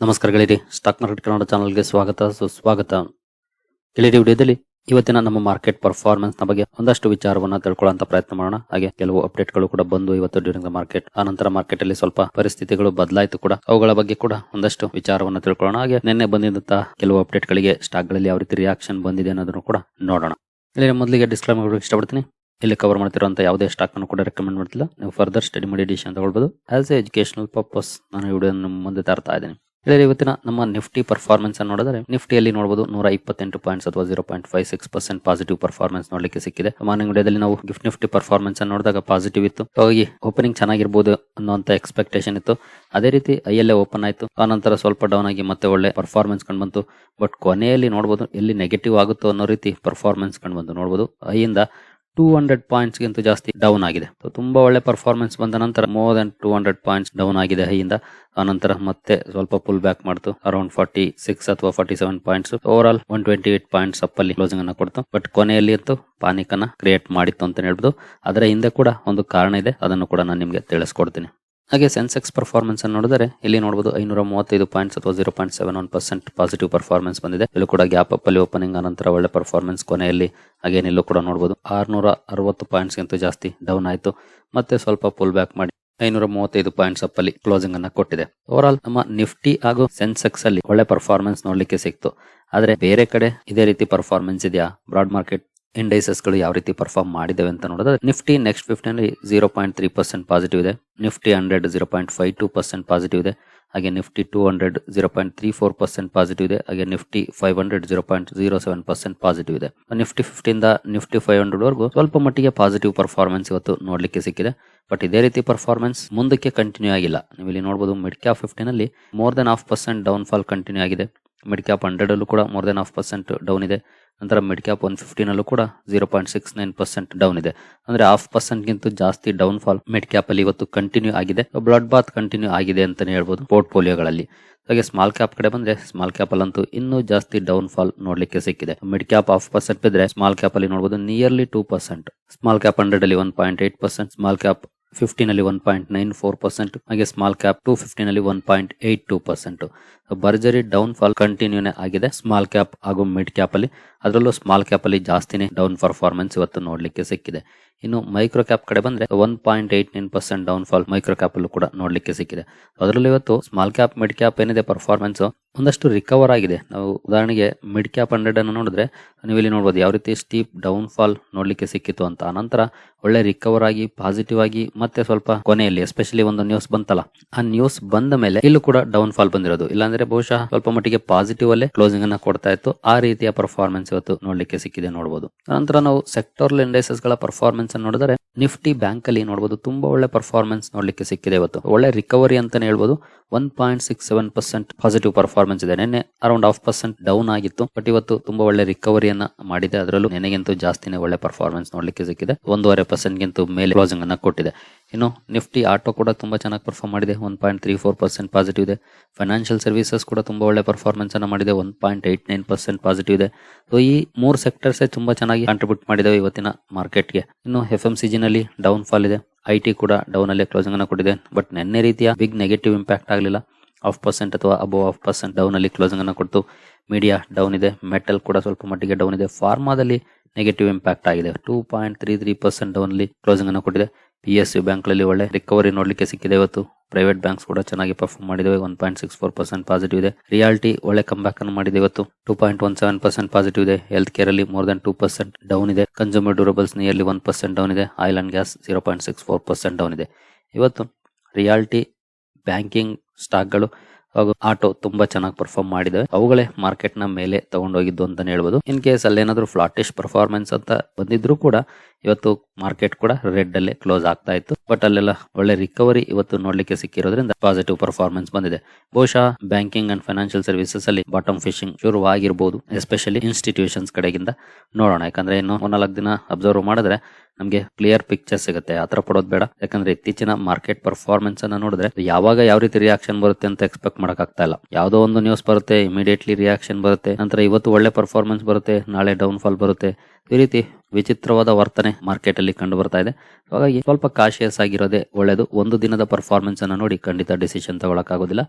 ನಮಸ್ಕಾರ ಗೆಳೆಯರಿ stock market Kannada ಚಾನಲ್ಗೆ ಸ್ವಾಗತ, ಸುಸ್ವಾಗತ. ಗೆಳೆಯರಿ ವಿಡಿಯೋದಲ್ಲಿ ಇವತ್ತಿನ ನಮ್ಮ ಮಾರ್ಕೆಟ್ ಪರ್ಫಾರ್ಮೆನ್ಸ್ನ ಬಗ್ಗೆ ಒಂದಷ್ಟು ವಿಚಾರವನ್ನ ತಿಳ್ಕೊಳ್ಳುವಂತ ಪ್ರಯತ್ನ ಮಾಡೋಣ. ಹಾಗೆ ಕೆಲವು ಅಪ್ಡೇಟ್ಗಳು ಕೂಡ ಬಂದು ಇವತ್ತು ಡ್ಯೂರಿಂಗ್ ದ ಮಾರ್ಕೆಟ್, ಆ ನಂತರ ಮಾರ್ಕೆಟ್ ಅಲ್ಲಿ ಸ್ವಲ್ಪ ಪರಿಸ್ಥಿತಿಗಳು ಬದಲಾಯಿತು ಕೂಡ ಅವುಗಳ ಬಗ್ಗೆ ಕೂಡ ಒಂದಷ್ಟು ವಿಚಾರವನ್ನ ತಿಳ್ಕೊಳ್ಳೋಣ. ಹಾಗೆ ನಿನ್ನೆ ಬಂದಿದ್ದಂತಹ ಕೆಲವು ಅಪ್ಡೇಟ್ ಗಳಿಗೆ ಸ್ಟಾಕ್ಗಳಲ್ಲಿ ಯಾವ ರೀತಿ ರಿಯಾಕ್ಷನ್ ಬಂದಿದೆ ಅನ್ನೋದನ್ನು ಕೂಡ ನೋಡೋಣ. ಇಲ್ಲಿ ಮೊದಲಿಗೆ ಡಿಸ್ಕ್ಲೈಮರ್ ಇಷ್ಟಪಡ್ತೀನಿ. ಇಲ್ಲಿ ಕವರ್ ಮಾಡ್ತಿರುವಂತ ಯಾವುದೇ ಸ್ಟಾಕ್ ಅನ್ನು ಕೂಡ ರೆಕಮೆಂಡ್ ಮಾಡ್ತಿಲ್ಲ. ನೀವು ಫರ್ದರ್ ಸ್ಟಡಿ ಮಾಡಿ ಡಿಸಿಷನ್ ತಗೊಳ್ಬಹುದು ಆಸ್ ಎ ಎಜುಕೇಶನಲ್ ಪರ್ಪಸ್ ನಾನು ವಿಡಿಯೋ ಮುಂದೆ ತರ್ತಾ ಇದ್ದೀನಿ. ಇದೇ ಇವತ್ತಿನ ನಮ್ಮ ನಿಫ್ಟಿ ಪರ್ಫಾರ್ಮೆನ್ಸ್ ಅನ್ನು ನೋಡಿದರೆ, ನಿಫ್ಟಿಯಲ್ಲಿ ನೋಡಬಹುದು ನೂರ ಇಪ್ಪತ್ತೆಂಟು ಪಾಯಿಂಟ್ಸ್ ಅಥವಾ zero point five six percent positive performance ನೋಡಲಿಕ್ಕೆ ಸಿಕ್ಕಿದೆ. ಮಾರ್ನಿಂಗ್ ಡೇದಲ್ಲಿ ನಾವು ಗಿಫ್ಟ್ ನಿಫ್ಟಿ ಪರ್ಫಾರ್ಮೆನ್ಸ್ ಅನ್ನು ನೋಡಿದಾಗ ಪಾಸಿಟಿವ್ ಇತ್ತು. ಹಾಗಾಗಿ ಓಪನಿಂಗ್ ಚೆನ್ನಾಗಿರ್ಬೋದು ಅನ್ನುವಂತ ಎಕ್ಸ್ಪೆಕ್ಟೇಷನ್ ಇತ್ತು. ಅದೇ ರೀತಿ ಐಯಲ್ಲೇ ಓಪನ್ ಆಯಿತು. ಆ ನಂತರ ಸ್ವಲ್ಪ ಡೌನ್ ಆಗಿ ಮತ್ತೆ ಒಳ್ಳೆ ಪರ್ಫಾರ್ಮೆನ್ಸ್ ಕಂಡು ಬಂತು. ಬಟ್ ಕೊನೆಯಲ್ಲಿ ನೋಡಬಹುದು ಎಲ್ಲಿ ನೆಗೆಟಿವ್ ಆಗುತ್ತೋ ಅನ್ನೋ ರೀತಿ ಪರ್ಫಾರ್ಮೆನ್ಸ್ ಕಂಡು ಬಂತು. ನೋಡಬಹುದು ಐಯಿಂದ ಟೂ ಹಂಡ್ರೆಡ್ ಪಾಯಿಂಟ್ಸ್ ಗಿಂತ ಜಾಸ್ತಿ ಡೌನ್ ಆಗಿದೆ. ತುಂಬ ಒಳ್ಳೆ ಪರ್ಫಾರ್ಮೆನ್ಸ್ ಬಂದ ನಂತರ more than two hundred points down ಆಗಿದೆ ಹೈಯಿಂದ. ಆ ನಂತರ ಮತ್ತೆ ಸ್ವಲ್ಪ ಪುಲ್ ಬ್ಯಾಕ್ ಮಾಡ್ತು. ಅರೌಂಡ್ ಫಾರ್ಟಿ ಸಿಕ್ಸ್ ಅಥವಾ forty seven points over all one twenty eight points up ಅಲ್ಲಿ ಕ್ಲೋಸಿಂಗ್ ಅನ್ನ ಕೊಡ್ತು. ಬಟ್ ಕೊನೆಯಲ್ಲಿ ಅಂತೂ ಪಾನಿಕ್ ಅನ್ನ ಕ್ರಿಯೇಟ್ ಮಾಡಿತ್ತು ಅಂತ ಹೇಳ್ಬೋದು. ಅದರ ಹಿಂದೆ ಕೂಡ ಒಂದು ಕಾರಣ ಇದೆ. ಅದನ್ನು ಕೂಡ ನಾನು ನಿಮಗೆ ತಿಳಿಸ್ಕೊಡ್ತೀನಿ. ಹಾಗೆ ಸೆನ್ಸೆಕ್ಸ್ ಪರ್ಫಾರ್ಮೆನ್ಸ್ ಅನ್ನು ನೋಡಿದರೆ ಇಲ್ಲಿ ನೋಡಬಹುದು ಐನೂರ ಮೂವತ್ತೈದು ಪಾಯಿಂಟ್ಸ್ ಅಥವಾ zero point seven one percent positive performance ಬಂದಿದೆ. ಇಲ್ಲೂ ಕೂಡ ಗ್ಯಾಪ್ ಅಪ್ ಅಲ್ಲಿ ಓಪನಿಂಗ್ ನಂತರ ಒಳ್ಳೆ ಪರ್ಫಾರ್ಮೆನ್ಸ್ ಕೊನೆಯಲ್ಲಿ ಹಾಗೆ ಇಲ್ಲೂ ಕೂಡ ನೋಡಬಹುದು ಆರ್ನೂರ ಅರವತ್ತು ಪಾಯಿಂಟ್ಸ್ ಗಿಂತ ಜಾಸ್ತಿ ಡೌನ್ ಆಯಿತು. ಮತ್ತೆ ಸ್ವಲ್ಪ ಪುಲ್ ಬ್ಯಾಕ್ ಮಾಡಿ ಐನೂರ ಮೂವತ್ತೈದು ಪಾಯಿಂಟ್ಸ್ ಅಪ್ ಅಲ್ಲಿ ಕ್ಲೋಸಿಂಗ್ ಅನ್ನ ಕೊಟ್ಟಿದೆ. ಓವರ್ ಆಲ್ ನಮ್ಮ ನಿಫ್ಟಿ ಹಾಗೂ ಸೆನ್ಸೆಕ್ಸ್ ಅಲ್ಲಿ ಒಳ್ಳೆ ಪರ್ಫಾರ್ಮೆನ್ಸ್ ನೋಡ್ಲಿಕ್ಕೆ ಸಿಕ್ತು. ಆದ್ರೆ ಬೇರೆ ಕಡೆ ಇದೇ ರೀತಿ ಪರ್ಫಾರ್ಮೆನ್ಸ್ ಇದೆಯಾ? ಬ್ರಾಡ್ ಮಾರ್ಕೆಟ್ ಇಂಡೈಸಸ್ಗಳು ಯಾವ ರೀತಿ ಪರ್ಫಾರ್ಮ್ ಮಾಡಿದವೆ ಅಂತ ನೋಡಿದ್ರೆ Nifty next ಫಿಫ್ಟಿನಲ್ಲಿ zero point three percent positive ಇದೆ. Nifty hundred zero point five two percent positive ಇದೆ. ಹಾಗೆ Nifty two hundred zero point three four percent positive ಇದೆ. ಹಾಗೆ Nifty five hundred zero point zero seven percent positive ಇದೆ. Nifty ಫಿಫ್ಟಿಯಿಂದ Nifty five hundred ವರೆಗೂ ಸ್ವಲ್ಪ ಮಟ್ಟಿಗೆ ಪಾಸಿಟಿವ್ ಪರ್ಫಾರ್ಮೆನ್ಸ್ ಇವತ್ತು ನೋಡ್ಲಿಕ್ಕೆ ಸಿಕ್ಕಿದೆ. ಬಟ್ ಇದೇ ರೀತಿ ಪರ್ಫಾರ್ಮೆನ್ಸ್ ಮುಂದಕ್ಕೆ ಕಂಟಿನ್ಯೂ ಆಗಿಲ್ಲ. ನೀವು ಇಲ್ಲಿ ನೋಡಬಹುದು mid cap ಫಿಫ್ಟಿನಲ್ಲಿ more than half percent down fall continue ಆಗಿದೆ. ಮಿಡ್ ಕ್ಯಾಪ್ ಹಂಡ್ರೆಡ್ ಅಲ್ಲೂ ಕೂಡ more than half percent down ಇದೆ. ನಂತರ ಮಿಡ್ ಕ್ಯಾಪ್ ಒನ್ ಫಿಫ್ಟಿನಲ್ಲೂ ಕೂಡ zero point six nine percent down ಇದೆ. ಅಂದರೆ ಹಾಫ್ ಪರ್ಸೆಂಟ್ಗಿಂತ ಜಾಸ್ತಿ ಡೌನ್ ಫಾಲ್ ಮಿಡ್ ಕ್ಯಾಪ್ ಅಲ್ಲಿ ಇವತ್ತು ಕಂಟಿನ್ಯೂ ಆಗಿದೆ. ಬ್ಲಡ್ ಬಾತ್ ಕಂಟಿನ್ಯೂ ಆಗಿದೆ ಅಂತಲೇ ಹೇಳ್ಬೋದು ಪೋರ್ಟ್ಫೋಲಿಯೋಗಳಲ್ಲಿ ಹಾಗೆ ಸ್ಮಾಲ್ ಕ್ಯಾಪ್ ಕಡೆ ಬಂದ್ರೆ ಸ್ಮಾಲ್ ಕ್ಯಾಪ್ ಅಲ್ಲಂತೂ ಇನ್ನೂ ಜಾಸ್ತಿ ಡೌನ್ ಫಾಲ್ ನೋಡಲಿಕ್ಕೆ ಸಿಕ್ಕಿದೆ. ಮಿಡ್ ಕ್ಯಾಪ್ ಹಾಫ್ ಪರ್ಸೆಂಟ್ ಬಿದ್ರೆ ಸ್ಮಾಲ್ ಕ್ಯಾಪ್ ಅಲ್ಲಿ nearly two percent small cap hundred ಅಲ್ಲಿ one point eight percent small cap fifteen ಅಲ್ಲಿ one point nine four percent ಹಾಗೆ ಸ್ಮಾಲ್ ಕ್ಯಾಪ್ ಟು ಫಿಫ್ಟೀನ್ ಅಲ್ಲಿ one point eight two percent ಭರ್ಜರಿ down fall ಕಂಟಿನ್ಯೂನೇ ಆಗಿದೆ. Small cap ಹಾಗೂ mid cap ಅಲ್ಲಿ ಅದರಲ್ಲೂ ಸ್ಮಾಲ್ ಕ್ಯಾಪ್ ಅಲ್ಲಿ ಜಾಸ್ತಿನೇ ಡೌನ್ ಪರ್ಫಾರ್ಮೆನ್ಸ್ ಇವತ್ತು ನೋಡ್ಲಿಕ್ಕೆ ಸಿಕ್ಕಿದೆ. ಇನ್ನು ಮೈಕ್ರೋ ಕ್ಯಾಪ್ ಕಡೆ ಬಂದ್ರೆ one point eight nine percent down fall micro cap ಅಲ್ಲೂ ಕೂಡ ನೋಡ್ಲಿಕ್ಕೆ ಸಿಕ್ಕಿದೆ. ಅದರಲ್ಲಿ ಇವತ್ತು ಸ್ಮಾಲ್ ಕ್ಯಾಪ್, ಮಿಡ್ ಕ್ಯಾಪ್ ಏನಿದೆ ಪರ್ಫಾರ್ಮೆನ್ಸ್ ಒಂದಷ್ಟು ರಿಕವರ್ ಆಗಿದೆ. ನಾವು ಉದಾಹರಣೆಗೆ ಮಿಡ್ ಕ್ಯಾಪ್ ಹಂಡ್ರೆಡ್ ಅನ್ನು ನೋಡಿದ್ರೆ ನೀವು ಇಲ್ಲಿ ನೋಡಬಹುದು ಯಾವ ರೀತಿ ಸ್ಟೀಪ್ ಡೌನ್ ಫಾಲ್ ನೋಡ್ಲಿಕ್ಕೆ ಸಿಕ್ಕಿತ್ತು ಅಂತ. ಆನಂತರ ಒಳ್ಳೆ ರಿಕವರ್ ಆಗಿ ಪಾಸಿಟಿವ್ ಆಗಿ ಮತ್ತೆ ಸ್ವಲ್ಪ ಕೊನೆಯಲ್ಲಿ ಎಸ್ಪೆಷಲಿ ಒಂದು ನ್ಯೂಸ್ ಬಂತಲ್ಲ, ಆ ನ್ಯೂಸ್ ಬಂದ ಮೇಲೆ ಇಲ್ಲೂ ಕೂಡ ಡೌನ್ ಫಾಲ್ ಬಂದಿರೋದು. ಇಲ್ಲಾಂದ್ರೆ ಬಹುಶಃ ಸ್ವಲ್ಪ ಮಟ್ಟಿಗೆ ಪಾಸಿಟಿವ್ ಅಲ್ಲೇ ಕ್ಲೋಸಿಂಗ್ ಅನ್ನ ಕೊಡ್ತಾ ಇತ್ತು. ಆ ರೀತಿಯ ಪರ್ಫಾರ್ಮೆನ್ಸ್ ಇವತ್ತು ನೋಡ್ಲಿಕ್ಕೆ ಸಿಕ್ಕಿದೆ ನೋಡಬಹುದು ನಂತರ ನಾವು ಸೆಕ್ಟೋರಲ್ ಇಂಡೈಸಸ್ಗಳ ಪರ್ಫಾರ್ಮೆನ್ಸ್ ಅನ್ನು ನೋಡಿದ್ರೆ ನಿಫ್ಟಿ ಬ್ಯಾಂಕ್ ಅಲ್ಲಿ ನೋಡಬಹುದು ತುಂಬಾ ಒಳ್ಳೆ ಪರ್ಫಾರ್ಮೆನ್ಸ್ ನೋಡ್ಲಿಕ್ಕೆ ಸಿಕ್ಕಿದೆ ಇವತ್ತು. ಒಳ್ಳೆ ರಿಕವರಿ ಅಂತಾನೆ ಹೇಳ್ಬಹುದು one point six seven percent positive performance ಇದೆ. ನಿನ್ನೆ ಅರೌಂಡ್ ಹಾಫ್ ಪರ್ಸೆಂಟ್ ಡೌನ್ ಆಗಿತ್ತು. ಬಟ್ ಇವತ್ತು ತುಂಬಾ ಒಳ್ಳೆ ರಿಕವರಿಯನ್ನ ಮಾಡಿದೆ. ಅದರಲ್ಲೂ ನೆನೆಗಿಂತೂ ಜಾಸ್ತಿನೇ ಒಳ್ಳೆ ಪರ್ಫಾರ್ಮೆನ್ಸ್ ನೋಡ್ಲಿಕ್ಕೆ ಸಿಕ್ಕಿದೆ. ಒಂದೂವರೆ ಪರ್ಸೆಂಟ್ ಗಿಂತ ಮೇಲೆ ಕ್ಲೋಸಿಂಗ್ ಅನ್ನ ಕೊಟ್ಟಿದೆ. ಇನ್ನು ನಿಫ್ಟಿ ಆಟೋ ಕೂಡ ತುಂಬ ಚೆನ್ನಾಗಿ ಪರ್ಫಾರ್ಮ್ ಮಾಡಿದೆ. One point three four percent positive ಇದೆ. ಫೈನಾನ್ಷಿಯಲ್ ಸರ್ವಿಸಸ್ ಕೂಡ ತುಂಬ ಒಳ್ಳೆ ಪರ್ಫಾರ್ಮೆನ್ಸ್ ಅನ್ನು ಮಾಡಿದೆ. One point eight nine percent positive ಇದೆ. ಸೊ ಈ ಮೂರು ಸೆಕ್ಟರ್ಸೇ ತುಂಬ ಚೆನ್ನಾಗಿ ಕಾಂಟ್ರಿಬ್ಯೂಟ್ ಮಾಡಿದೆ ಇವತ್ತಿನ ಮಾರ್ಕೆಟ್ಗೆ ಇನ್ನು ಎಫ್ ಎಂ ನಲ್ಲಿ ಡೌನ್ ಫಾಲ್ ಇದೆ. ಐ ಟಿ ಕೂಡ ಡೌನ್ ಅಲ್ಲೇ ಕ್ಲೋಸಿಂಗ್ ಅನ್ನು ಕೊಟ್ಟಿದೆ. ಬಟ್ ನಿನ್ನೆ ರೀತಿಯ ಬಿಗ್ ನೆಗೆಟಿವ್ ಇಂಪ್ಯಾಕ್ಟ್ ಆಗಲಿಲ್ಲ. ಆಫ್ ಪರ್ಸೆಂಟ್ ಅಥವಾ ಅಬೋವ್ ಆಫ್ ಪರ್ಸೆಂಟ್ ಡೌನ್ ಅಲ್ಲಿ ಕ್ಲೋಸಿಂಗ್ ಅನ್ನು ಕೊಡ್ತು. ಮೀಡಿಯಾ ಡೌನ್ ಇದೆ. ಮೆಟಲ್ ಕೂಡ ಸ್ವಲ್ಪ ಮಟ್ಟಿಗೆ ಡೌನ್ ಇದೆ. ಫಾರ್ಮಾದಲ್ಲಿ ನೆಗೆಟಿವ್ ಇಂಪ್ಯಾಕ್ಟ್ ಆಗಿದೆ. Two point three three percent down ಅಲ್ಲಿ ಕ್ಲೋಸಿಂಗ್ ಅನ್ನು ಕೊಟ್ಟಿದೆ. ಪಿ ಎಸ್ ಯು ಬ್ಯಾಂಕ್ಗಳಲ್ಲಿ ಒಳ್ಳೆ ರಿಕವರಿ ನೋಡಲಿಕ್ಕೆ ಸಿಕ್ಕಿದೆ ಇವತ್ತು. ಪ್ರೈವೇಟ್ ಬ್ಯಾಂಕ್ಸ್ ಕೂಡ ಚೆನ್ನಾಗಿ ಪರ್ಫಾರ್ಮ್ ಮಾಡಿದೆ one point six four percent positive ಇದೆ. ರಿಯಾಲಿಟಿ ಒಳ್ಳೆ ಕಂಬ್ಯಾಕ್ ಬ್ಯಾಕ್ ಅನ್ನು ಮಾಡಿದೆ ಇವತ್ತು. Two point one seven percent positive ಇದೆ. ಹೆಲ್ತ್ ಕೇರ್ ಅಲ್ಲಿ more than two percent down ಇದೆ. Consumer durables nearly one percent down ಇದೆ. Oil and gas zero point six four percent down ಇದೆ. ಇವತ್ತು ರಿಯಾಲಿಟಿ ಬ್ಯಾಂಕಿಂಗ್ ಸ್ಟಾಕ್ಗಳು ಹಾಗೂ ಆಟೋ ತುಂಬಾ ಚೆನ್ನಾಗಿ ಪರ್ಫಾರ್ಮ್ ಮಾಡಿದೆ ಅವುಗಳೇ ಮಾರ್ಕೆಟ್ನ ಮೇಲೆ ತಗೊಂಡೋಗಿದ್ದು ಅಂತಾನೆ ಹೇಳ್ಬೋದು. ಇನ್ ಕೇಸ್ ಅಲ್ಲಿ ಏನಾದ್ರು ಫ್ಲಾಟಿಶ್ ಪರ್ಫಾರ್ಮೆನ್ಸ್ ಅಂತ ಬಂದಿದ್ರು ಕೂಡ ಇವತ್ತು ಮಾರ್ಕೆಟ್ ಕೂಡ ರೆಡ್ ಅಲ್ಲೇ ಕ್ಲೋಸ್ ಆಗ್ತಾ ಇತ್ತು. ಬಟ್ ಅಲ್ಲೆಲ್ಲ ಒಳ್ಳೆ ರಿಕವರಿ ಇವತ್ತು ನೋಡ್ಲಿಕ್ಕೆ ಸಿಕ್ಕಿರೋದ್ರಿಂದ ಪಾಸಿಟಿವ್ ಪರ್ಫಾರ್ಮೆನ್ಸ್ ಬಂದಿದೆ. ಬಹುಶಃ ಬ್ಯಾಂಕಿಂಗ್ ಅಂಡ್ ಫೈನಾನ್ಷಿಯಲ್ ಸರ್ವಿಸಸ್ ಅಲ್ಲಿ ಬಾಟಮ್ ಫಿಶಿಂಗ್ ಶುರುವಾಗಿರ್ಬೋದು ಎಸ್ಪೆಷಲಿ ಇನ್ಸ್ಟಿಟ್ಯೂಷನ್ಸ್ ಕಡೆಗಿಂದ ನೋಡೋಣ. ಯಾಕಂದ್ರೆ ಇನ್ನು ನಾಲ್ಕು ದಿನ ಅಬ್ಸರ್ವ್ ಮಾಡಿದ್ರೆ ನಮಗೆ ಕ್ಲಿಯರ್ ಪಿಕ್ಚರ್ ಸಿಗುತ್ತೆ. ಆತರ ಪಡೋದು ಬೇಡ. ಯಾಕಂದ್ರೆ ಇತ್ತೀಚಿನ ಮಾರ್ಕೆಟ್ ಪರ್ಫಾರ್ಮೆನ್ಸ್ ಅನ್ನ ನೋಡಿದ್ರೆ ಯಾವಾಗ ಯಾವ ರೀತಿ ರಿಯಾಕ್ಷನ್ ಬರುತ್ತೆ ಅಂತ ಎಕ್ಸ್ಪೆಕ್ಟ್ ಮಾಡಕ್ ಆಗ್ತಾ ಇಲ್ಲ. ಯಾವುದೋ ಒಂದು ನ್ಯೂಸ್ ಬರುತ್ತೆ ಇಮಿಡಿಯೇಟ್ಲಿ ರಿಯಾಕ್ಷನ್ ಬರುತ್ತೆ. ನಂತರ ಇವತ್ತು ಒಳ್ಳೆ ಪರ್ಫಾರ್ಮೆನ್ಸ್ ಬರುತ್ತೆ, ನಾಳೆ ಡೌನ್ ಫಾಲ್ ಬರುತ್ತೆ. ಈ ರೀತಿ ವಿಚಿತ್ರವಾದ ವರ್ತನೆ ಮಾರ್ಕೆಟ್ ಅಲ್ಲಿ ಕಂಡು ಬರ್ತಾ ಇದೆ. ಹಾಗಾಗಿ ಸ್ವಲ್ಪ ಕಾಶಿಯಸ್ ಆಗಿರೋದೇ ಒಳ್ಳೇದು. ಒಂದು ದಿನದ ಪರ್ಫಾರ್ಮೆನ್ಸ್ ಅನ್ನು ನೋಡಿ ಖಂಡಿತ ಡಿಸಿಷನ್ ತಗೊಳಕ್ಕಾಗೋದಿಲ್ಲ.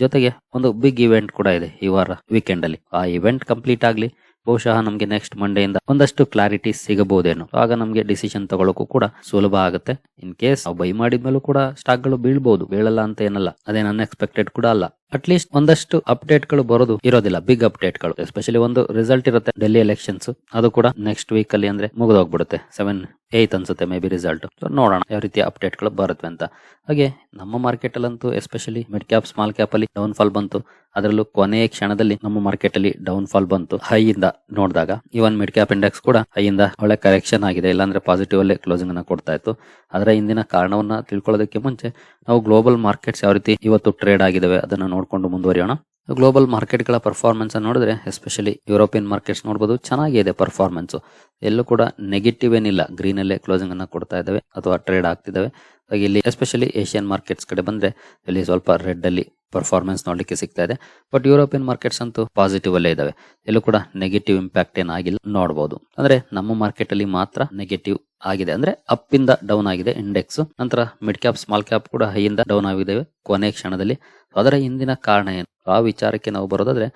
ಜೊತೆಗೆ ಒಂದು ಬಿಗ್ ಇವೆಂಟ್ ಕೂಡ ಇದೆ ಈ ವಾರ ವೀಕೆಂಡ್ ಅಲ್ಲಿ. ಆ ಇವೆಂಟ್ ಕಂಪ್ಲೀಟ್ ಆಗಲಿ, ಬಹುಶಃ ನಮಗೆ ನೆಕ್ಸ್ಟ್ ಮಂಡೆಯಿಂದ ಒಂದಷ್ಟು ಕ್ಲಾರಿಟಿ ಸಿಗಬಹುದೇನು. ಆಗ ನಮಗೆ ಡಿಸಿಷನ್ ತಗೊಳಕ್ಕೂ ಕೂಡ ಸುಲಭ ಆಗುತ್ತೆ. ಇನ್ ಕೇಸ್ ಬೈ ಮಾಡಿದ್ಮೇಲೂ ಕೂಡ ಸ್ಟಾಕ್ಗಳು ಬೀಳ್ಬಹುದು ಬೀಳಲ್ಲ ಅಂತ ಏನಲ್ಲ. ಅದೇನು ಅನ್ಎಕ್ಸ್ಪೆಕ್ಟೆಡ್ ಕೂಡ ಅಲ್ಲ. ಅಟ್ಲೀಸ್ಟ್ ಒಂದಷ್ಟು ಅಪ್ಡೇಟ್ಗಳು ಬರೋದು ಇರೋದಿಲ್ಲ. ಬಿಗ್ ಅಪ್ಡೇಟ್ಗಳು. ಎಸ್ಪೆಷಲಿ ಒಂದು ರಿಸಲ್ಟ್ ಇರುತ್ತೆ ಡೆಲ್ಲಿ ಎಲೆಕ್ಷನ್ಸ್ ಅದು ಕೂಡ ನೆಕ್ಸ್ಟ್ ವೀಕ್ ಅಲ್ಲಿ ಅಂದ್ರೆ ಮುಗಿದೋಗ್ಬಿಡುತ್ತೆ. ಸೆವೆನ್ ಏತ್ ಅನ್ಸುತ್ತೆ ಮೇ ಬಿ ರಿಸಲ್ಟ್ ನೋಡೋಣ ಯಾವ ರೀತಿ ಅಪ್ಡೇಟ್ಗಳು ಬರುತ್ತೆ ಅಂತ. ಹಾಗೆ ನಮ್ಮ ಮಾರ್ಕೆಟ್ ಅಲ್ಲಂತೂ especially mid cap small cap ಅಲ್ಲಿ ಡೌನ್ ಫಾಲ್ ಬಂತು. ಅದರಲ್ಲೂ ಕೊನೆಯ ಕ್ಷಣದಲ್ಲಿ ನಮ್ಮ ಮಾರ್ಕೆಟ್ ಅಲ್ಲಿ ಡೌನ್ ಫಾಲ್ ಬಂತು. ಹೈ ಇಂದ ನೋಡಿದಾಗ ಇವನ್ ಮಿಡ್ ಕ್ಯಾಪ್ ಇಂಡೆಕ್ಸ್ ಕೂಡ ಹೈ ಇಂದ ಒಳ್ಳೆ ಕರೆಕ್ಷನ್ ಆಗಿದೆ. ಇಲ್ಲಾಂದ್ರೆ ಪಾಸಿಟಿವ್ ಅಲ್ಲೇ ಕ್ಲೋಸಿಂಗ್ ಅನ್ನ ಕೊಡ್ತಾ ಇತ್ತು. ಅದರ ಹಿಂದಿನ ಕಾರಣವನ್ನ ತಿಳ್ಕೊಳ್ಳೋದಕ್ಕೆ ಮುಂಚೆ ನಾವು ಗ್ಲೋಬಲ್ ಮಾರ್ಕೆಟ್ಸ್ ಯಾವ ರೀತಿ ಇವತ್ತು ಟ್ರೇಡ್ ಆಗಿದಾವೆ ಅದನ್ನ ನೋಡ್ಕೊಂಡು ಮುಂದುವರಿಯೋಣ. ಗ್ಲೋಬಲ್ ಮಾರ್ಕೆಟ್ಗಳ ಪರ್ಫಾರ್ಮೆನ್ಸ್ ನೋಡಿದ್ರೆ ಎಸ್ಪೆಷಲಿ ಯುರೋಪಿಯನ್ ಮಾರ್ಕೆಟ್ಸ್ ನೋಡಬಹುದು ಚೆನ್ನಾಗಿದೆ ಪರ್ಫಾರ್ಮೆನ್ಸ್ ಎಲ್ಲೂ ಕೂಡ ನೆಗೆಟಿವ್ ಏನಿಲ್ಲ. ಗ್ರೀನ್ ಅಲ್ಲೇ ಕ್ಲೋಸಿಂಗ್ ಅನ್ನ ಕೊಡ್ತಾ ಇದ್ದಾವೆ, ಅಥವಾ ಟ್ರೇಡ್ ಆಗ್ತಿದ್ದಾವೆ. ಹಾಗೆ ಇಲ್ಲಿ ಎಸ್ಪೆಷಲಿ ಏಷ್ಯನ್ ಮಾರ್ಕೆಟ್ಸ್ ಕಡೆ ಬಂದ್ರೆ ಇಲ್ಲಿ ಸ್ವಲ್ಪ ರೆಡ್ ಅಲ್ಲಿ ಪರ್ಫಾರ್ಮೆನ್ಸ್ ನೋಡಲಿಕ್ಕೆ ಸಿಗ್ತಾ ಇದೆ. ಬಟ್ ಯುರೋಪಿಯನ್ ಮಾರ್ಕೆಟ್ಸ್ ಅಂತೂ ಪಾಸಿಟಿವ್ ಅಲ್ಲೇ ಇದಾವೆ. ಎಲ್ಲೂ ಕೂಡ ನೆಗೆಟಿವ್ ಇಂಪ್ಯಾಕ್ಟ್ ಏನಾಗಿಲ್ಲ ನೋಡಬಹುದು ಅಂದ್ರೆ ನಮ್ಮ ಮಾರ್ಕೆಟ್ ಅಲ್ಲಿ ಮಾತ್ರ ನೆಗೆಟಿವ್ ಆಗಿದೆ. ಅಂದ್ರೆ ಅಪ್ ಇಂದ ಡೌನ್ ಆಗಿದೆ ಇಂಡೆಕ್ಸ್ ನಂತರ ಮಿಡ್ ಕ್ಯಾಪ್ ಸ್ಮಾಲ್ ಕ್ಯಾಪ್ ಕೂಡ ಹೈ ಇಂದ ಡೌನ್ ಆಗಿದ್ದಾವೆ ಕೊನೆ ಕ್ಷಣದಲ್ಲಿ. ಅದರ ಹಿಂದಿನ ಕಾರಣ ಏನು? ಆ ವಿಚಾರಕ್ಕೆ ನಾವು ಬರೋದಾದ್ರೆ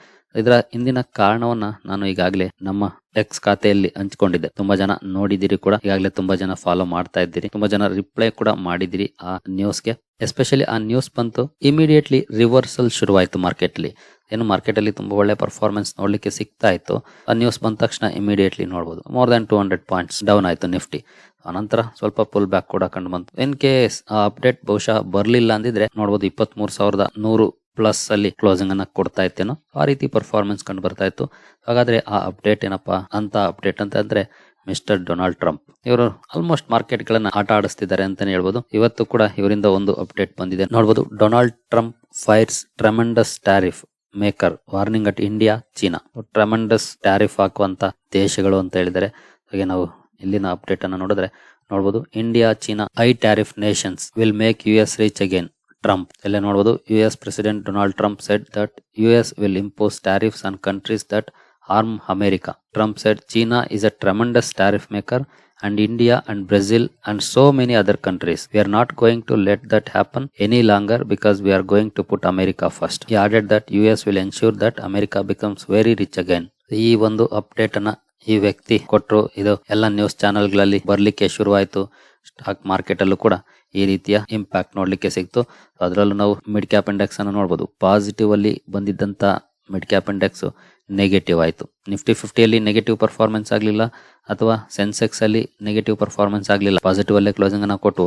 ಇದರ ಹಿಂದಿನ ಕಾರಣವನ್ನ ನಾನು ಈಗಾಗಲೇ ನಮ್ಮ ಎಕ್ಸ್ ಖಾತೆಯಲ್ಲಿ ಹಂಚಿಕೊಂಡಿದ್ದೆ. ತುಂಬಾ ಜನ ನೋಡಿದಿರಿ ಕೂಡ, ಈಗಾಗಲೇ ತುಂಬಾ ಜನ ಫಾಲೋ ಮಾಡ್ತಾ ಇದ್ದೀರಿ. ತುಂಬಾ ಜನ ರಿಪ್ಲೈ ಕೂಡ ಮಾಡಿದಿರಿ ಆ ನ್ಯೂಸ್ಗೆ ಎಸ್ಪೆಷಲಿ ಆ ನ್ಯೂಸ್ ಬಂತು ಇಮಿಡಿಯೇಟ್ಲಿ ರಿವರ್ಸಲ್ ಶುರುವಾಯಿತು ಮಾರ್ಕೆಟ್ಲಿ ಏನು ಮಾರ್ಕೆಟ್ ಅಲ್ಲಿ ತುಂಬಾ ಒಳ್ಳೆ ಪರ್ಫಾರ್ಮೆನ್ಸ್ ನೋಡ್ಲಿಕ್ಕೆ ಸಿಗ್ತಾ ಇತ್ತು. ಆ ನ್ಯೂಸ್ ಬಂದ ತಕ್ಷಣ ಇಮಿಡಿಯೇಟ್ಲಿ ನೋಡಬಹುದು more than two hundred points down ಆಯಿತು ನಿಫ್ಟಿ ಅನಂತರ ಸ್ವಲ್ಪ ಪುಲ್ ಬ್ಯಾಕ್ ಕೂಡ ಕಂಡು ಬಂತು. ಇನ್ ಕೇಸ್ ಆ ಅಪ್ಡೇಟ್ ಬಹುಶಃ ಬರಲಿಲ್ಲ ಅಂದಿದ್ರೆ ನೋಡಬಹುದು ಇಪ್ಪತ್ತ್ ಸಾವಿರದ ನೂರು ಪ್ಲಸ್ ಅಲ್ಲಿ ಕ್ಲೋಸಿಂಗ್ ಅನ್ನ ಕೊಡ್ತಾ ಇತ್ತೇನೋ, ಆ ರೀತಿ ಪರ್ಫಾರ್ಮೆನ್ಸ್ ಕಂಡು ಬರ್ತಾ ಇತ್ತು. ಹಾಗಾದ್ರೆ ಆ ಅಪ್ಡೇಟ್ ಏನಪ್ಪಾ ಅಂತ ಅಪ್ಡೇಟ್ ಅಂತ ಅಂದ್ರೆ ಮಿಸ್ಟರ್ ಡೊನಾಲ್ಡ್ ಟ್ರಂಪ್ ಇವರು ಆಲ್ಮೋಸ್ಟ್ ಮಾರ್ಕೆಟ್ ಗಳನ್ನ ಆಟ ಆಡಿಸ್ತಿದ್ದಾರೆ ಅಂತಾನೆ ಹೇಳ್ಬೋದು. ಇವತ್ತು ಕೂಡ ಇವರಿಂದ ಒಂದು ಅಪ್ಡೇಟ್ ಬಂದಿದೆ. ನೋಡಬಹುದು Donald Trump fires tremendous tariff maker warning at India China tremendous tariff ಹಾಕುವಂತ ದೇಶಗಳು ಅಂತ ಹೇಳಿದರೆ ಹಾಗೆ ನಾವು ಇಲ್ಲಿನ ಅಪ್ಡೇಟ್ ಅನ್ನು ನೋಡಿದ್ರೆ ನೋಡಬಹುದು India China I tariff nations will make U S reach again Trump ಎಲ್ಲ ನೋಡಬಹುದು U S president Donald Trump set that U S will impose tariffs on countries that harm America. Trump said China is a tremendous tariff maker and India and Brazil and so many other countries. We are not going to let that happen any longer because we are going to put America first. He added that US will ensure that America becomes very rich again. ಈ ಒಂದು update ಅನ್ನ ಈ ವ್ಯಕ್ತಿ ಕೊಟ್ಟರು ಇದು ಎಲ್ಲ news ಚಾನೆಲ್ಗಳಲ್ಲಿ ಬರಲಿಕ್ಕೆ ಶುರುವಾಯಿತು ಸ್ಟಾಕ್ ಮಾರ್ಕೆಟಲ್ಲೂ ಕೂಡ ಈ ರೀತಿಯ ಇಂಪ್ಯಾಕ್ಟ್ ನೋಡಲಿಕ್ಕೆ ಸಿಕ್ತು. ಅದರಲ್ಲೂ ನಾವು ಮಿಡ್ ಕ್ಯಾಪ್ ಇಂಡೆಕ್ಸ್ ಅನ್ನು ನೋಡಬಹುದು ಪಾಸಿಟಿವ್ ಅಲ್ಲಿ ಬಂದಿದ್ದಂಥ ಮಿಡ್ ಕ್ಯಾಪ್ ಇಂಡೆಕ್ಸ್ ನೆಗೆಟಿವ್ ಆಯಿತು ನಿಫ್ಟಿ ಫಿಫ್ಟಿಯಲ್ಲಿ ನೆಗೆಟಿವ್ ಪರ್ಫಾರ್ಮೆನ್ಸ್ ಆಗಲಿಲ್ಲ ಅಥವಾ ಸೆನ್ಸೆಕ್ಸ್ ಅಲ್ಲಿ ನೆಗೆಟಿವ್ ಪರ್ಫಾರ್ಮೆನ್ಸ್ ಆಗಲಿಲ್ಲ. ಪಾಸಿಟಿವ್ ಅಲ್ಲೇ ಕ್ಲೋಸಿಂಗ್ ಅನ್ನು ಕೊಟ್ಟು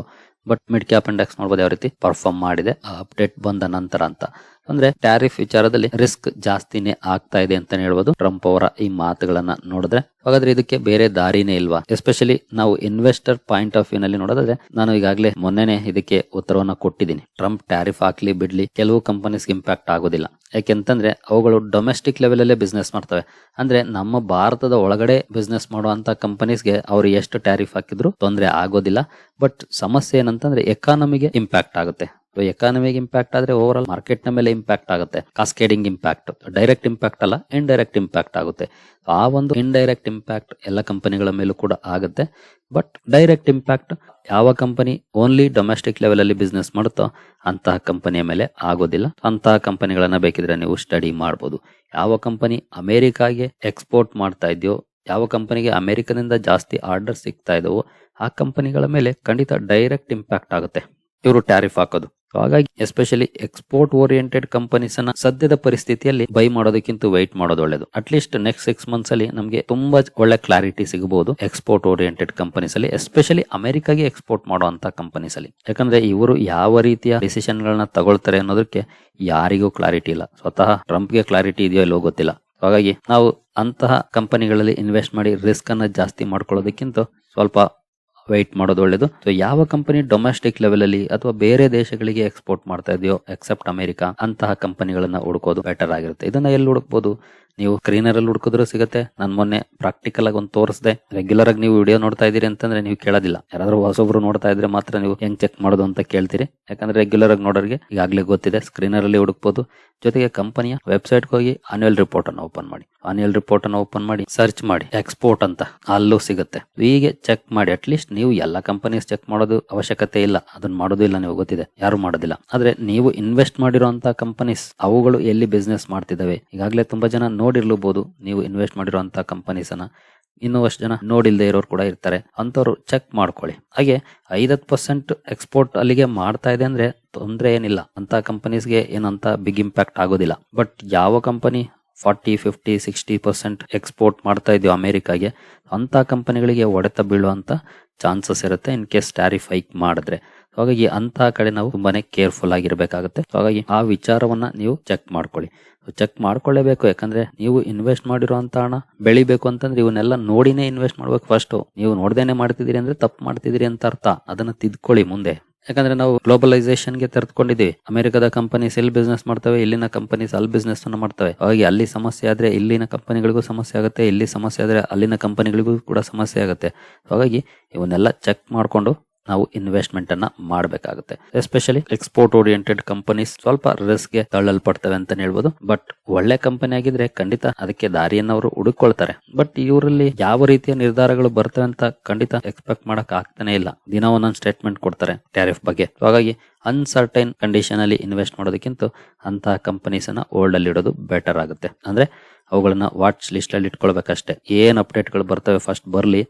ಬಟ್ ಮಿಡ್ ಕ್ಯಾಪ್ ಇಂಡೆಕ್ಸ್ ನೋಡಬಹುದು ಯಾವ ರೀತಿ? ಪರ್ಫಾರ್ಮ್ ಮಾಡಿದೆ. ಅಪ್ಡೇಟ್ ಬಂದ ನಂತರ ಅಂತ. ಅಂದ್ರೆ ಟ್ಯಾರಿಫ್ ವಿಚಾರದಲ್ಲಿ ರಿಸ್ಕ್ ಜಾಸ್ತಿನೇ ಆಗ್ತಾ ಇದೆ ಅಂತಾನೆ ಹೇಳ್ಬೋದು. ಟ್ರಂಪ್ ಅವರ ಈ ಮಾತುಗಳನ್ನ ನೋಡಿದ್ರೆ. ಹಾಗಾದ್ರೆ ಇದಕ್ಕೆ ಬೇರೆ ದಾರಿನೇ ಇಲ್ವಾ? ಎಸ್ಪೆಷಲಿ ನಾವು ಇನ್ವೆಸ್ಟರ್ ಪಾಯಿಂಟ್ ಆಫ್ ವ್ಯೂ ನಲ್ಲಿ ನೋಡೋದಾದ್ರೆ ನಾನು ಈಗಾಗಲೇ ಮೊನ್ನೆನೆ ಇದಕ್ಕೆ ಉತ್ತರವನ್ನ ಕೊಟ್ಟಿದ್ದೀನಿ. ಟ್ರಂಪ್ ಟ್ಯಾರಿಫ್ ಹಾಕ್ಲಿ ಬಿಡ್ಲಿ ಕೆಲವು ಕಂಪನೀಸ್ಗೆ ಇಂಪ್ಯಾಕ್ಟ್ ಆಗೋದಿಲ್ಲ. ಯಾಕೆಂತಂದ್ರೆ ಅವುಗಳು ಡೊಮೆಸ್ಟಿಕ್ ಲೆವೆಲ್ ಅಲ್ಲೇ ಬಿಸ್ನೆಸ್ ಮಾಡ್ತವೆ. ಅಂದ್ರೆ ನಮ್ಮ ಭಾರತದ ಒಳಗಡೆ ಬಿಸ್ನೆಸ್ ಮಾಡುವಂತ ಕಂಪನೀಸ್ಗೆ ಅವ್ರು ಎಷ್ಟು ಟ್ಯಾರಿಫ್ ಹಾಕಿದ್ರು ತೊಂದರೆ ಆಗೋದಿಲ್ಲ. ಬಟ್ ಸಮಸ್ಯೆ ಏನಂತಂದ್ರೆ ಎಕಾನಮಿಗೆ ಇಂಪ್ಯಾಕ್ಟ್ ಆಗುತ್ತೆ. ಎಕಾನಮಿಗೆ ಇಂಪ್ಯಾಕ್ಟ್ ಆದ್ರೆ ಓವರ್ ಆಲ್ ಮಾರ್ಕೆಟ್ನ ಮೇಲೆ ಇಂಪ್ಯಾಕ್ಟ್ ಆಗುತ್ತೆ. ಕಾಸ್ಕೇಡಿಂಗ್ ಇಂಪ್ಯಾಕ್ಟ್ ಡೈರೆಕ್ಟ್ ಇಂಪ್ಯಾಕ್ಟ್ ಅಲ್ಲ ಇಂಡೈರೆಕ್ಟ್ ಇಂಪ್ಯಾಕ್ಟ್ ಆಗುತ್ತೆ. ಆ ಒಂದು ಇಂಡೈರೆಕ್ಟ್ ಇಂಪ್ಯಾಕ್ಟ್ ಎಲ್ಲ ಕಂಪನಿಗಳ ಮೇಲೂ ಕೂಡ ಆಗುತ್ತೆ. ಬಟ್ ಡೈರೆಕ್ಟ್ ಇಂಪ್ಯಾಕ್ಟ್ ಯಾವ ಕಂಪನಿ ಓನ್ಲಿ ಡೊಮೆಸ್ಟಿಕ್ ಲೆವೆಲ್ ಅಲ್ಲಿ ಬಿಸ್ನೆಸ್ ಮಾಡುತ್ತೋ ಅಂತಹ ಕಂಪನಿಯ ಮೇಲೆ ಆಗೋದಿಲ್ಲ. ಅಂತಹ ಕಂಪನಿಗಳನ್ನ ಬೇಕಿದ್ರೆ ನೀವು ಸ್ಟಡಿ ಮಾಡಬಹುದು ಯಾವ ಕಂಪನಿ ಅಮೆರಿಕಾಗೆ ಎಕ್ಸ್ಪೋರ್ಟ್ ಮಾಡ್ತಾ ಇದೆಯೋ, ಯಾವ ಕಂಪನಿಗೆ ಅಮೆರಿಕದಿಂದ ಜಾಸ್ತಿ ಆರ್ಡರ್ ಸಿಗ್ತಾ ಇದಾವೋ ಆ ಕಂಪನಿಗಳ ಮೇಲೆ ಖಂಡಿತ ಡೈರೆಕ್ಟ್ ಇಂಪ್ಯಾಕ್ಟ್ ಆಗುತ್ತೆ. ಇವರು ಟ್ಯಾರಿಫ್ ಹಾಕೋದು. ಹಾಗಾಗಿ ಎಸ್ಪೆಷಲಿ ಎಕ್ಸ್ಪೋರ್ಟ್ ಓರಿಯೆಂಟೆಡ್ ಕಂಪನೀಸ್ ಅನ್ನ ಸದ್ಯದ ಪರಿಸ್ಥಿತಿಯಲ್ಲಿ ಬೈ ಮಾಡೋದಕ್ಕಿಂತ ವೈಟ್ ಮಾಡೋದು ಒಳ್ಳೇದು. ಅಟ್ಲೀಸ್ಟ್ ನೆಕ್ಸ್ಟ್ ಸಿಕ್ಸ್ ಮಂತ್ಸ್ ಅಲ್ಲಿ ನಮಗೆ ತುಂಬಾ ಒಳ್ಳೆ ಕ್ಲಾರಿಟಿ ಸಿಗಬಹುದು ಎಕ್ಸ್ಪೋರ್ಟ್ ಓರಿಯೆಂಟೆಡ್ ಕಂಪನೀಸ್ ಅಲ್ಲಿ ಎಸ್ಪೆಷಲಿ ಅಮೆರಿಕಾಗೆ ಎಕ್ಸ್ಪೋರ್ಟ್ ಮಾಡುವಂತ ಕಂಪನೀಸ್ ಅಲ್ಲಿ. ಯಾಕಂದ್ರೆ ಇವರು ಯಾವ ರೀತಿಯ ಡಿಸಿಷನ್ ಗಳನ್ನ ತಗೊಳ್ತಾರೆ ಅನ್ನೋದಕ್ಕೆ ಯಾರಿಗೂ ಕ್ಲಾರಿಟಿ ಇಲ್ಲ. ಸ್ವತಃ ಟ್ರಂಪ್ಗೆ ಕ್ಲಾರಿಟಿ ಇದೆಯೋ ಇಲ್ಲೋ ಗೊತ್ತಿಲ್ಲ. ಹಾಗಾಗಿ ನಾವು ಅಂತಹ ಕಂಪನಿಗಳಲ್ಲಿ ಇನ್ವೆಸ್ಟ್ ಮಾಡಿ ರಿಸ್ಕ್ ಅನ್ನ ಜಾಸ್ತಿ ಮಾಡ್ಕೊಳ್ಳೋದಕ್ಕಿಂತ ಸ್ವಲ್ಪ ವೆಯ್ಟ್ ಮಾಡೋದು ಒಳ್ಳೇದು. ಸೊ ಯಾವ ಕಂಪನಿ ಡೊಮೆಸ್ಟಿಕ್ ಲೆವೆಲ್ ಅಲ್ಲಿ ಅಥವಾ ಬೇರೆ ದೇಶಗಳಿಗೆ ಎಕ್ಸ್ಪೋರ್ಟ್ ಮಾಡ್ತಾ ಇದೆಯೋ ಎಕ್ಸೆಪ್ಟ್ ಅಮೆರಿಕಾ, ಅಂತಹ ಕಂಪನಿಗಳನ್ನ ಹುಡುಕೋದು ಬೆಟರ್ ಆಗಿರುತ್ತೆ. ಇದನ್ನ ಎಲ್ಲಿ ಹುಡುಕ್ಬೋದು? ನೀವು ಸ್ಕ್ರೀನರ್ ಅಲ್ಲಿ ಹುಡುಕಿದ್ರು ಸಿಗುತ್ತೆ. ನಾನು ಮೊನ್ನೆ ಪ್ರಾಕ್ಟಿಕಲ್ ಆಗಿ ಒಂದು ತೋರಿಸಿದೆ. ರೆಗ್ಯುಲರ್ ಆಗಿ ನೀವು ವಿಡಿಯೋ ನೋಡ್ತಾ ಇದೀರಿ ಅಂತಂದ್ರೆ ನೀವು ಕೇಳೋದಿಲ್ಲ. ಯಾರಾದ್ರೂ ಹೊಸೊಬ್ರು ನೋಡ್ತಾ ಇದ್ರೆ ಮಾತ್ರ ನೀವು ಹೆಂಗ್ ಚೆಕ್ ಮಾಡೋದು ಅಂತ ಕೇಳ್ತೀರಿ. ಯಾಕಂದ್ರೆ ರೆಗ್ಯುಲರ್ ಆಗಿ ನೋಡೋರಿಗೆ ಈಗಾಗಲೇ ಗೊತ್ತಿದೆ ಸ್ಕ್ರೀನರ್ ಅಲ್ಲಿ ಹುಡುಕ್ಬೋದು. ಜೊತೆಗೆ ಕಂಪನಿಯ ವೆಬ್ಸೈಟ್ ಹೋಗಿ ಆನ್ಯುವಲ್ ರಿಪೋರ್ಟ್ ಅನ್ನು ಓಪನ್ ಮಾಡಿ. ಆನ್ಯುವಲ್ ರಿಪೋರ್ಟ್ ಅನ್ನು ಓಪನ್ ಮಾಡಿ ಸರ್ಚ್ ಮಾಡಿ ಎಕ್ಸ್ಪೋರ್ಟ್ ಅಂತ ಅಲ್ಲೂ ಸಿಗುತ್ತೆ. ಹೀಗೆ ಚೆಕ್ ಮಾಡಿ. ಅಟ್ಲೀಸ್ಟ್ ನೀವು ಎಲ್ಲ ಕಂಪನೀಸ್ ಚೆಕ್ ಮಾಡೋದು ಅವಶ್ಯಕತೆ ಇಲ್ಲ. ಅದನ್ನ ಮಾಡೋದು ಇಲ್ಲ ನೀವು ಗೊತ್ತಿದೆ. ಯಾರು ಮಾಡೋದಿಲ್ಲ. ಆದ್ರೆ ನೀವು ಇನ್ವೆಸ್ಟ್ ಮಾಡಿರುವಂತಹ ಕಂಪನೀಸ್ ಅವುಗಳು ಎಲ್ಲಿ ಬಿಸ್ನೆಸ್ ಮಾಡ್ತಿದ್ದಾವೆ? ಈಗಾಗಲೇ ತುಂಬಾ ಜನ ನೋಡಿರ್ಲೂಬಹುದು ನೀವು ಇನ್ವೆಸ್ಟ್ ಮಾಡಿರುವಂತಹ ಕಂಪನೀಸ್ ಅನ್ನ. ಇನ್ನೂ ಅಷ್ಟು ಜನ ನೋಡಿಲ್ದೇ ಇರೋರು ಕೂಡ ಇರ್ತಾರೆ. ಅಂತವ್ರು ಚೆಕ್ ಮಾಡ್ಕೊಳ್ಳಿ. ಹಾಗೆ ಐದತ್ತು ಪರ್ಸೆಂಟ್ ಎಕ್ಸ್ಪೋರ್ಟ್ ಅಲ್ಲಿಗೆ ಮಾಡ್ತಾ ಇದೆ ಅಂದ್ರೆ ತೊಂದರೆ ಏನಿಲ್ಲ. ಅಂತ ಕಂಪನೀಸ್ಗೆ ಏನಂತ ಬಿಗ್ ಇಂಪ್ಯಾಕ್ಟ್ ಆಗೋದಿಲ್ಲ. ಬಟ್ ಯಾವ company forty fifty sixty percent export ಮಾಡ್ತಾ ಇದೆಯೋ ಅಮೆರಿಕಾಗೆ ಅಂತ ಕಂಪನಿಗಳಿಗೆ ಒಡೆತ ಬೀಳುವಂತ ಚಾನ್ಸಸ್ ಇರುತ್ತೆ ಇನ್ ಕೇಸ್ ಟ್ಯಾರಿಫ್ ಹೈಕ್ ಮಾಡಿದ್ರೆ. ಹಾಗಾಗಿ ಅಂತ ಕಡೆ ನಾವು ತುಂಬಾನೇ ಕೇರ್ಫುಲ್ ಆಗಿರ್ಬೇಕಾಗುತ್ತೆ. ಹಾಗಾಗಿ ಆ ವಿಚಾರವನ್ನ ನೀವು ಚೆಕ್ ಮಾಡ್ಕೊಳ್ಳಿ. ಚೆಕ್ ಮಾಡ್ಕೊಳ್ಳೇಬೇಕು. ಯಾಕಂದ್ರೆ ನೀವು ಇನ್ವೆಸ್ಟ್ ಮಾಡಿರುವಂತ ಹಣ ಬೆಳಿಬೇಕು ಅಂತಂದ್ರೆ ಇವನ್ನೆಲ್ಲ ನೋಡಿನೇ ಇನ್ವೆಸ್ಟ್ ಮಾಡ್ಬೇಕು ಫಸ್ಟ್ ನೀವು ನೋಡ್ದೇನೆ ಮಾಡ್ತಿದ್ದೀರಿ ಅಂದ್ರೆ ತಪ್ಪು ಮಾಡ್ತಿದ್ದೀರಿ ಅಂತ ಅರ್ಥ. ಅದನ್ನ ತಿದ್ಕೊಳ್ಳಿ ಮುಂದೆ. ಯಾಕಂದ್ರೆ ನಾವು ಗ್ಲೋಬಲೈಸೇಷನ್ಗೆ ತೆರೆದುಕೊಂಡಿದ್ದೀವಿ. ಅಮೆರಿಕದ ಕಂಪನೀಸ್ ಎಲ್ಲಿ ಬಿಸ್ನೆಸ್ ಮಾಡ್ತವೆ, ಇಲ್ಲಿನ ಕಂಪನೀಸ್ ಅಲ್ಲಿ ಬಿಸ್ನೆಸ್ ಅನ್ನು ಮಾಡ್ತವೆ. ಹಾಗಾಗಿ ಅಲ್ಲಿ ಸಮಸ್ಯೆ ಆದ್ರೆ ಇಲ್ಲಿನ ಕಂಪನಿಗಳಿಗೂ ಸಮಸ್ಯೆ ಆಗುತ್ತೆ, ಇಲ್ಲಿ ಸಮಸ್ಯೆ ಆದ್ರೆ ಅಲ್ಲಿನ ಕಂಪನಿಗಳಿಗೂ ಕೂಡ ಸಮಸ್ಯೆ ಆಗುತ್ತೆ. ಹಾಗಾಗಿ ಇವನ್ನೆಲ್ಲ ಚೆಕ್ ಮಾಡ್ಕೊಂಡು ನಾವು ಇನ್ವೆಸ್ಟ್ಮೆಂಟ್ ಅನ್ನ ಮಾಡಬೇಕಾಗುತ್ತೆ. ಎಸ್ಪೆಷಲಿ ಎಕ್ಸ್ಪೋರ್ಟ್ ಓರಿಯೆಂಟೆಡ್ ಕಂಪನೀಸ್ ಸ್ವಲ್ಪ ರಿಸ್ಕ್ಗೆ ತಳ್ಳಲ್ಪಡ್ತವೆ ಅಂತ ಹೇಳ್ಬೋದು. ಬಟ್ ಒಳ್ಳೆ ಕಂಪನಿ ಆಗಿದ್ರೆ ಖಂಡಿತ ಅದಕ್ಕೆ ದಾರಿಯನ್ನು ಅವರು ಹುಡುಕೊಳ್ತಾರೆ. ಬಟ್ ಇವರಲ್ಲಿ ಯಾವ ರೀತಿಯ ನಿರ್ಧಾರಗಳು ಬರ್ತವೆ ಅಂತ ಖಂಡಿತ ಎಕ್ಸ್ಪೆಕ್ಟ್ ಮಾಡಕ್ ಆಗ್ತಾನೆ ಇಲ್ಲ. ದಿನ ಒಂದೊಂದು ಸ್ಟೇಟ್ಮೆಂಟ್ ಕೊಡ್ತಾರೆ ಟ್ಯಾರಿಫ್ ಬಗ್ಗೆ. ಹಾಗಾಗಿ ಅನ್ಸರ್ಟೈನ್ ಕಂಡೀಷನ್ ಅಲ್ಲಿ ಇನ್ವೆಸ್ಟ್ ಮಾಡೋದಕ್ಕಿಂತ ಅಂತ ಕಂಪನೀಸ್ ಅನ್ನ ಓಲ್ಡ್ ಅಲ್ಲಿ ಇಡೋದು ಬೆಟರ್ ಆಗುತ್ತೆ. ಅಂದ್ರೆ ಅವುಗಳನ್ನ ವಾಚ್ ಲಿಸ್ಟ್ ಅಲ್ಲಿ ಇಟ್ಕೊಳ್ಬೇಕಷ್ಟೇ. ಏನ್ ಅಪ್ಡೇಟ್ಗಳು ಬರ್ತವೆ ಫಸ್ಟ್ ಬರ್ಲಿ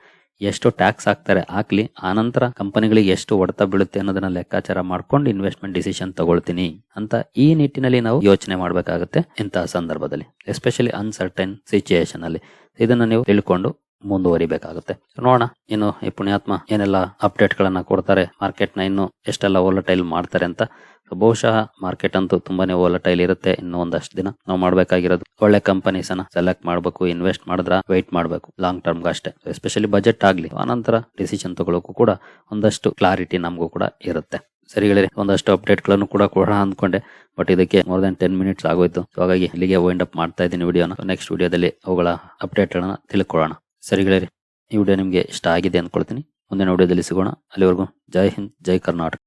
ಎಷ್ಟು ಟ್ಯಾಕ್ಸ್ ಹಾಕ್ತಾರೆ. ಹಾಕ್ಲಿ ಆನಂತರ ಕಂಪನಿಗಳಿಗೆ ಎಷ್ಟು ಹೊಡೆತ ಬೀಳುತ್ತೆ ಅನ್ನೋದನ್ನ ಲೆಕ್ಕಾಚಾರ ಮಾಡ್ಕೊಂಡು ಇನ್ವೆಸ್ಟ್ಮೆಂಟ್ ಡಿಸಿಷನ್ ತಗೊಳ್ತೀನಿ ಅಂತ ಈ ನಿಟ್ಟಿನಲ್ಲಿ ನಾವು ಯೋಚನೆ ಮಾಡಬೇಕಾಗುತ್ತೆ ಇಂತಹ ಸಂದರ್ಭದಲ್ಲಿ, ಎಸ್ಪೆಷಲಿ ಅನ್ಸರ್ಟೈನ್ ಸಿಚುಯೇಷನ್ ಅಲ್ಲಿ ಇದನ್ನ ನೀವು ತಿಳ್ಕೊಂಡು ಮುಂದುವರಿಬೇಕಾಗುತ್ತೆ. ನೋಡೋಣ, ಇನ್ನು ಈ ಪುಣ್ಯಾತ್ಮ ಏನೆಲ್ಲ ಅಪ್ಡೇಟ್ ಗಳನ್ನ ಕೊಡ್ತಾರೆ ಮಾರ್ಕೆಟ್ನ ಇನ್ನು ಎಷ್ಟೆಲ್ಲ ಓಲಟೈಲ್ ಮಾಡ್ತಾರೆ ಅಂತ ಬಹುಶಃ ಮಾರ್ಕೆಟ್ ಅಂತೂ ತುಂಬಾನೇ ಓಲಟೈಲ್ ಇರುತ್ತೆ ಇನ್ನು ಒಂದಷ್ಟು ದಿನ. ನಾವು ಮಾಡಬೇಕಾಗಿರೋದು ಒಳ್ಳೆ ಕಂಪನೀಸ್ ಅನ್ನ ಸೆಲೆಕ್ಟ್ ಮಾಡಬೇಕು ಇನ್ವೆಸ್ಟ್ ಮಾಡಿದ್ರ ವೈಟ್ ಮಾಡಬೇಕು. ಲಾಂಗ್ ಟರ್ಮ್ ಅಷ್ಟೇ. ಎಸ್ಪೆಷಲಿ ಬಜೆಟ್ ಆಗ್ಲಿ. ಆನಂತರ ಡಿಸಿಷನ್ ತಗೊಳ್ಳೋಕು ಕೂಡ ಒಂದಷ್ಟು ಕ್ಲಾರಿಟಿ ನಮಗೂ ಕೂಡ ಇರುತ್ತೆ. ಸರಿಗಳೇ ಒಂದಷ್ಟು ಅಪ್ಡೇಟ್ಗಳನ್ನು ಕೂಡ ಕೊಡೋಣ ಅಂದ್ಕೊಂಡೆ. ಬಟ್ ಇದಕ್ಕೆ ಮೋರ್ ದನ್ ಟೆನ್ ಮಿನಿಟ್ಸ್ ಆಗೋಯ್ತು. ಹಾಗಾಗಿ ಇಲ್ಲಿಗೆ ವೈಂಡ್ ಅಪ್ ಮಾಡ್ತಾ ಇದ್ದೀನಿ ವಿಡಿಯೋನ ನೆಕ್ಸ್ಟ್ ವಿಡಿಯೋದಲ್ಲಿ ಅವುಗಳ ಅಪ್ಡೇಟ್ ಗಳನ್ನ ತಿಳ್ಕೊಳ್ಳೋಣ. ಸರಿಗಳೇ ಈ ವಿಡಿಯೋ ನಿಮಗೆ ಇಷ್ಟ ಆಗಿದೆ ಅಂದ್ಕೊಳ್ತೀನಿ. ಮುಂದಿನ ವಿಡಿಯೋದಲ್ಲಿ ಸಿಗೋಣ. ಅಲ್ಲಿವರೆಗೂ ಜೈ ಹಿಂದ್, ಜೈ ಕರ್ನಾಟಕ.